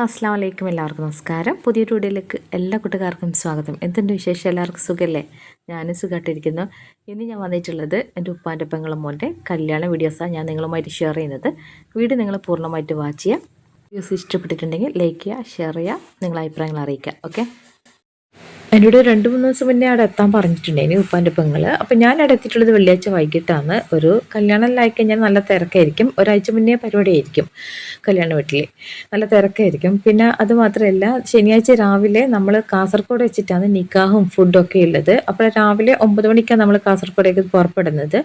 Hello അസ്സാം വലൈക്കും എല്ലാവർക്കും നമസ്കാരം. പുതിയൊരു വീഡിയോയിലേക്ക് എല്ലാ കൂട്ടുകാർക്കും സ്വാഗതം. എന്തുണ്ട് വിശേഷം? എല്ലാവർക്കും സുഖമല്ലേ ഞാനും സുഖമായിട്ടിരിക്കുന്നു ഇന്ന് ഞാൻ വന്നിട്ടുള്ളത് എന്റെ ഉപ്പാന്റെ പെങ്ങളും മോന്റെ കല്യാണ വീഡിയോസാണ് ഞാൻ നിങ്ങളുമായിട്ട് ഷെയർ ചെയ്യുന്നത്. വീഡിയോ നിങ്ങൾ പൂർണമായിട്ട് വാച്ച് ചെയ്യുക. വീഡിയോസ് ഇഷ്ടപ്പെട്ടിട്ടുണ്ടെങ്കിൽ ലൈക്ക് ചെയ്യുക ഷെയർ ചെയ്യുക നിങ്ങളെ അഭിപ്രായങ്ങൾ അറിയിക്കുക. ഓക്കെ എന്നോട് രണ്ട് മൂന്ന് ദിവസം മുന്നേ അവിടെ എത്താൻ പറഞ്ഞിട്ടുണ്ടായിരുന്നു ഉപ്പാന്റെ പെങ്ങൾ അപ്പം ഞാൻ അവിടെ എത്തിയിട്ടുള്ളത് വെള്ളിയാഴ്ച വൈകിട്ടാണ്. ഒരു കല്യാണം കഴിഞ്ഞാൽ നല്ല തിരക്കായിരിക്കും. ഒരാഴ്ച മുന്നേ പരിപാടി ആയിരിക്കും കല്യാണ വീട്ടിൽ നല്ല തിരക്കായിരിക്കും. പിന്നെ അത് മാത്രമല്ല ശനിയാഴ്ച രാവിലെ നമ്മൾ കാസർഗോഡ് വെച്ചിട്ടാണ് നിക്കാഹും ഫുഡും ഒക്കെ ഉള്ളത്. അപ്പോൾ രാവിലെ ഒമ്പത് മണിക്കാണ് നമ്മൾ കാസർഗോഡേക്ക് പുറപ്പെടുന്നത്.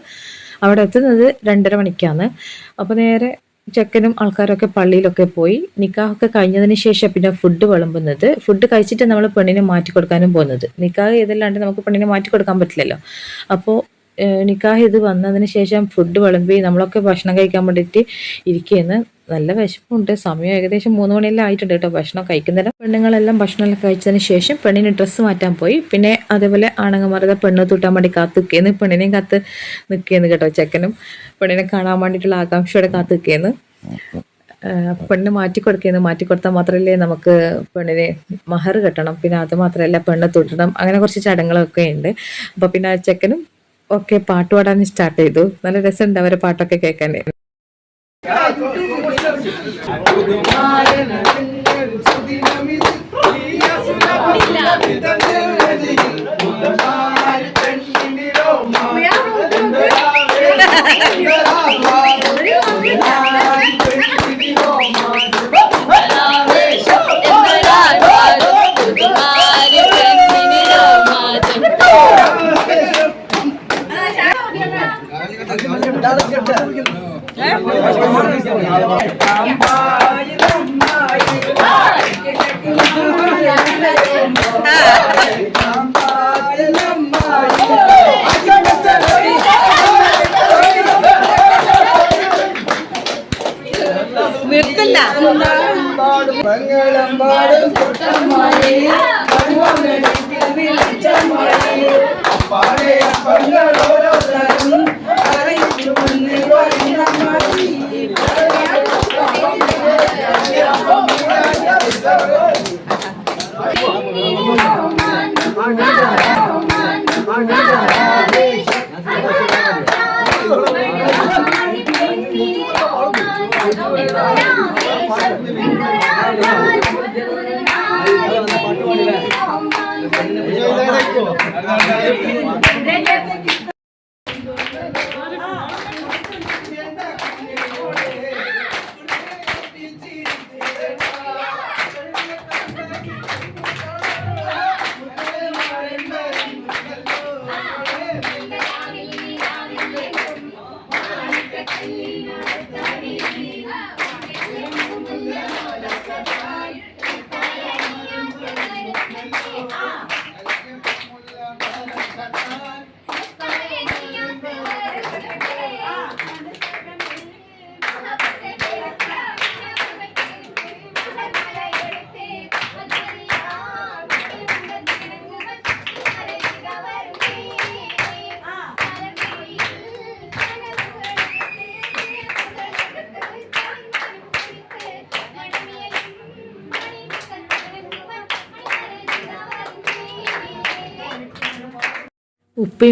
അവിടെ എത്തുന്നത് രണ്ടര മണിക്കാണ്. അപ്പോൾ നേരെ ചെക്കനും ആൾക്കാരൊക്കെ പള്ളിയിലൊക്കെ പോയി. നിക്കാഹൊക്കെ കഴിഞ്ഞതിന് ശേഷം പിന്നെ ഫുഡ് വിളമ്പുന്നത്. ഫുഡ് കഴിച്ചിട്ട് നമ്മൾ പെണ്ണിനെ മാറ്റി കൊടുക്കാനും പോകുന്നത്. നിക്കാഹ് ചെയ്തല്ലാണ്ട് നമുക്ക് പെണ്ണിനെ മാറ്റി കൊടുക്കാൻ പറ്റില്ലല്ലോ. അപ്പോൾ നിക്കാഹ് ഇത് വന്നതിന് ശേഷം ഫുഡ് വിളമ്പി നമ്മളൊക്കെ ഭക്ഷണം കഴിക്കാൻ വേണ്ടിയിട്ട് ഇരിക്കുകയെന്ന് നല്ല വിശപ്പുണ്ട്. സമയം ഏകദേശം മൂന്ന് മണിയെല്ലാം ആയിട്ടുണ്ട് കേട്ടോ. ഭക്ഷണം കഴിക്കുന്നില്ല പെണ്ണുങ്ങളെല്ലാം ഭക്ഷണമെല്ലാം കഴിച്ചതിന് ശേഷം പെണ്ണിന് ഡ്രസ്സ് മാറ്റാൻ പോയി. പിന്നെ അതേപോലെ ആണുങ്ങന്മാരുടെ പെണ്ണ് തൂട്ടാൻ വേണ്ടി കാത്തു നിൽക്കുകയെന്ന് പെണ്ണിനെയും കാത്ത് നിൽക്കുകയെന്ന് കേട്ടോ ചെക്കനും. പെണ്ണിനെ കാണാൻ വേണ്ടിയിട്ടുള്ള ആകാംക്ഷയോടെ കാത്ത് നിൽക്കുകയെന്ന് പെണ്ണ് മാറ്റി കൊടുക്കുന്നു. മാറ്റി കൊടുത്താൽ മാത്രമല്ലേ നമുക്ക് പെണ്ണിനെ മഹർ കെട്ടണം. പിന്നെ അത് മാത്രമല്ല പെണ്ണ് തൊട്ടണം. അങ്ങനെ കുറച്ച് ചടങ്ങുകളൊക്കെ ഉണ്ട്. അപ്പോൾ പിന്നെ ചെക്കനും ഒക്കെ പാട്ട് പാടാൻ സ്റ്റാർട്ട് ചെയ്തു. നല്ല രസമുണ്ട് അവരെ പാട്ടൊക്കെ കേൾക്കാൻ. அற்புதமாய നിർത്തല്ല മംഗളം പാടും കുട്ടന്മാരെ പാടേ പങ്ങളോരോ തരും ഉപ്പയും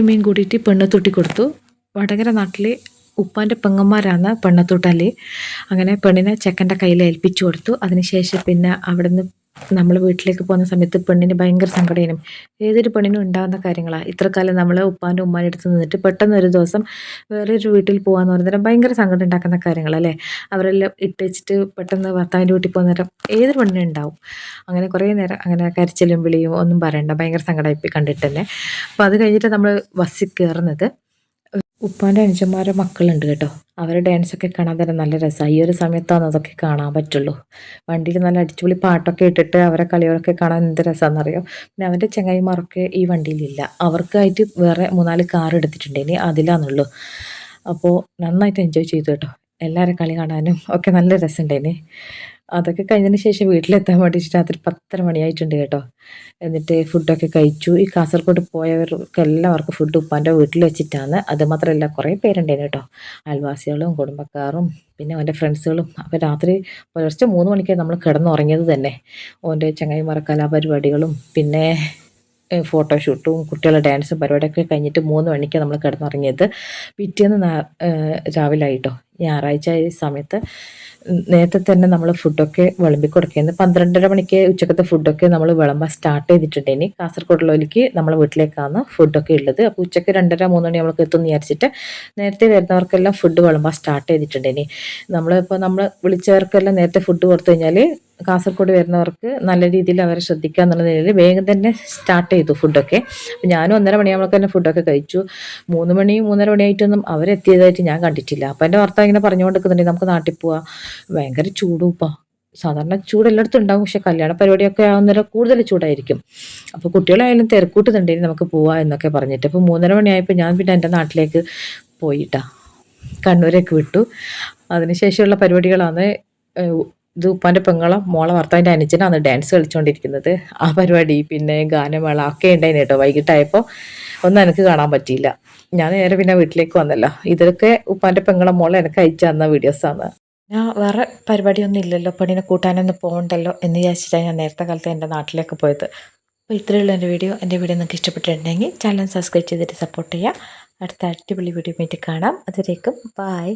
മീൻ കൂടിയിട്ട് പെണ്ണത്തൊട്ടി കൊടുത്തു. വടകര നാട്ടിലെ ഉപ്പാന്റെ പെങ്ങന്മാരാണ് പെണ്ണത്തൊട്ടല്ലേ അങ്ങനെ പെണ്ണിനെ ചെക്കന്റെ കയ്യിൽ ഏൽപ്പിച്ചു കൊടുത്തു. അതിനുശേഷം പിന്നെ അവിടുന്ന് നമ്മൾ വീട്ടിലേക്ക് പോകുന്ന സമയത്ത് പെണ്ണിന് ഭയങ്കര സങ്കടമായിരുന്നു ഏതൊരു പെണ്ണിനും ഉണ്ടാകുന്ന കാര്യങ്ങളാണ് ഇത്ര കാലം നമ്മൾ ഉപ്പാന്റെ ഉമ്മാന്റെ അടുത്ത് നിന്നിട്ട് പെട്ടെന്ന് ഒരു ദിവസം വേറൊരു വീട്ടിൽ പോകാന്ന് പറയുന്നേരം ഭയങ്കര സങ്കടം ഉണ്ടാക്കുന്ന കാര്യങ്ങളല്ലേ അവരെല്ലാം ഇട്ടുവെച്ചിട്ട് പെട്ടെന്ന് ഭർത്താവിന്റെ വീട്ടിൽ പോകുന്ന നേരം ഏതൊരു പെണ്ണിനും ഉണ്ടാവും. അങ്ങനെ കുറേ നേരം അങ്ങനെ കരച്ചിലും വിളിയും ഒന്നും പറയണ്ട. ഭയങ്കര സങ്കടമായി കണ്ടിട്ട് തന്നെ. അപ്പോൾ അത് കഴിഞ്ഞിട്ട് നമ്മൾ ബസ്സിൽ കയറുന്നത് ഉപ്പാന്റെ അനുജന്മാരുടെ മക്കളുണ്ട് കേട്ടോ. അവരുടെ ഡാൻസൊക്കെ കാണാൻ തന്നെ നല്ല രസമാണ് ഈ ഒരു സമയത്താണ് അതൊക്കെ കാണാൻ പറ്റുള്ളൂ. വണ്ടിയിൽ നല്ല അടിച്ചുപൊളി പാട്ടൊക്കെ ഇട്ടിട്ട് അവരെ കളികളൊക്കെ കാണാൻ എന്ത് രസമാണെന്നറിയോ പിന്നെ അവന്റെ ചങ്ങായിമാരൊക്കെ ഈ വണ്ടിയിലില്ല. അവർക്കായിട്ട് വേറെ മൂന്നാൽ കാർ എടുത്തിട്ടുണ്ട്. ഇനി അതിലാന്നുള്ളൂ. അപ്പോൾ നന്നായിട്ട് എൻജോയ് ചെയ്തു കേട്ടോ. എല്ലാവരും കളി കാണാനും ഒക്കെ നല്ല രസമുണ്ടേനെ അതൊക്കെ കഴിഞ്ഞതിന് ശേഷം വീട്ടിലെത്താൻ വേണ്ടിയിട്ട് രാത്രി പത്തര മണിയായിട്ടുണ്ട് കേട്ടോ. എന്നിട്ട് ഫുഡൊക്കെ കഴിച്ചു. ഈ കാസർഗോഡ് പോയവർക്ക് എല്ലാവർക്കും ഫുഡ് ഉപ്പാന്റെ വീട്ടിൽ വെച്ചിട്ടാണ്. അത് മാത്രമല്ല കുറേ പേരുണ്ടായിരുന്നു കേട്ടോ. അയൽവാസികളും കുടുംബക്കാരും പിന്നെ അവന്റെ ഫ്രണ്ട്സുകളും അപ്പോൾ രാത്രി പുലർച്ചെ മൂന്ന് മണിക്കാണ് നമ്മൾ കിടന്നുറങ്ങിയത് തന്നെ. ഓന്റെ ചങ്ങായിമാർ കലാപരിപാടികളും പിന്നെ ഫോട്ടോഷൂട്ടും കുട്ടികളുടെ ഡാൻസും പരിപാടിയൊക്കെ കഴിഞ്ഞിട്ട് മൂന്ന് മണിക്ക് നമ്മൾ കിടന്നുറങ്ങിയത്. പിറ്റേന്ന് രാവിലെ ആയിട്ടോ ഞായറാഴ്ച ഈ സമയത്ത് നേരത്തെ തന്നെ നമ്മൾ ഫുഡൊക്കെ വിളമ്പി കൊടുക്കുന്നത് പന്ത്രണ്ടര മണിക്ക് ഉച്ചക്കത്തെ ഫുഡൊക്കെ നമ്മൾ വിളമ്പാൻ സ്റ്റാർട്ട് ചെയ്തിട്ടുണ്ട് ചെയ്തിട്ടുണ്ടേനി കാസർഗോഡുള്ളവർക്ക് നമ്മളെ വീട്ടിലേക്കാണ് ഫുഡൊക്കെ ഉള്ളത്. അപ്പോൾ ഉച്ചയ്ക്ക് രണ്ടര മൂന്ന് മണി നമ്മൾക്ക് എത്തുമെന്ന് വിചാരിച്ചിട്ട് നേരത്തെ വരുന്നവർക്കെല്ലാം ഫുഡ് വിളമ്പാൻ സ്റ്റാർട്ട് ചെയ്തിട്ടുണ്ടേനി നമ്മളിപ്പോൾ നമ്മൾ വിളിച്ചവർക്കെല്ലാം നേരത്തെ ഫുഡ് കൊടുത്തു കഴിഞ്ഞാൽ കാസർഗോഡ് വരുന്നവർക്ക് നല്ല രീതിയിൽ അവരെ ശ്രദ്ധിക്കുക എന്നുള്ള നിലയിൽ വേഗം തന്നെ സ്റ്റാർട്ട് ചെയ്തു ഫുഡൊക്കെ അപ്പം ഞാനും ഒന്നര മണിയാകുമ്പോൾ തന്നെ ഫുഡൊക്കെ കഴിച്ചു. മൂന്ന് മണി മൂന്നര മണിയായിട്ടൊന്നും അവരെത്തിയതായിട്ട് ഞാൻ കണ്ടിട്ടില്ല. അപ്പം എന്റെ ഭർത്താവ് ഇങ്ങനെ പറഞ്ഞുകൊണ്ടിരിക്കുന്നുണ്ട് നമുക്ക് നാട്ടിൽ പോവാ. ഭയങ്കര ചൂടുപ്പാ സാധാരണ ചൂട് എല്ലായിടത്തും ഉണ്ടാവും. പക്ഷെ കല്യാണ പരിപാടിയൊക്കെ ആവുന്നേരം കൂടുതൽ ചൂടായിരിക്കും. അപ്പോൾ കുട്ടികളായാലും തിരക്കൂട്ടുന്നുണ്ടെങ്കിൽ നമുക്ക് പോവാം എന്നൊക്കെ പറഞ്ഞിട്ട്. അപ്പോൾ മൂന്നര മണിയായപ്പോൾ ഞാൻ പിന്നെ എന്റെ നാട്ടിലേക്ക് പോയിട്ടാ. കണ്ണൂരേക്ക് വിട്ടു. അതിനുശേഷമുള്ള പരിപാടികളാണ് ഇത് ഉപ്പാന്റെ പെങ്ങളെ മോളെ ഭർത്താവിന്റെ അനുജനാണ് ഡാൻസ് കളിച്ചുകൊണ്ടിരിക്കുന്നത് ആ പരിപാടി പിന്നെ ഗാനമേള ഒക്കെ ഉണ്ടായിരുന്നു കേട്ടോ. വൈകിട്ടായപ്പോൾ ഒന്നും എനിക്ക് കാണാൻ പറ്റിയില്ല. ഞാൻ നേരെ പിന്നെ വീട്ടിലേക്ക് വന്നല്ലോ. ഇതൊക്കെ ഉപ്പാന്റെ പെങ്ങളെ മോളെ എനിക്ക് അയച്ചു തന്ന വീഡിയോസാണ് ഞാൻ വേറെ പരിപാടിയൊന്നും ഇല്ലല്ലോ. പെണ്ണിനെ കൂട്ടാനൊന്നും പോകണ്ടല്ലോ എന്ന് വിചാരിച്ചിട്ടാണ് ഞാൻ നേരത്തെ കാലത്ത് എന്റെ നാട്ടിലേക്ക് പോയത്. അപ്പോൾ ഇത്രയുള്ള എന്റെ വീഡിയോ എന്റെ വീഡിയോ നിങ്ങൾക്ക് ഇഷ്ടപ്പെട്ടിട്ടുണ്ടെങ്കിൽ ചാനൽ സബ്സ്ക്രൈബ് ചെയ്തിട്ട് സപ്പോർട്ട് ചെയ്യുക. അടുത്ത അടിപൊളി വീഡിയോ മീറ്റ് കാണാം. അതുവരേക്കും ബായ്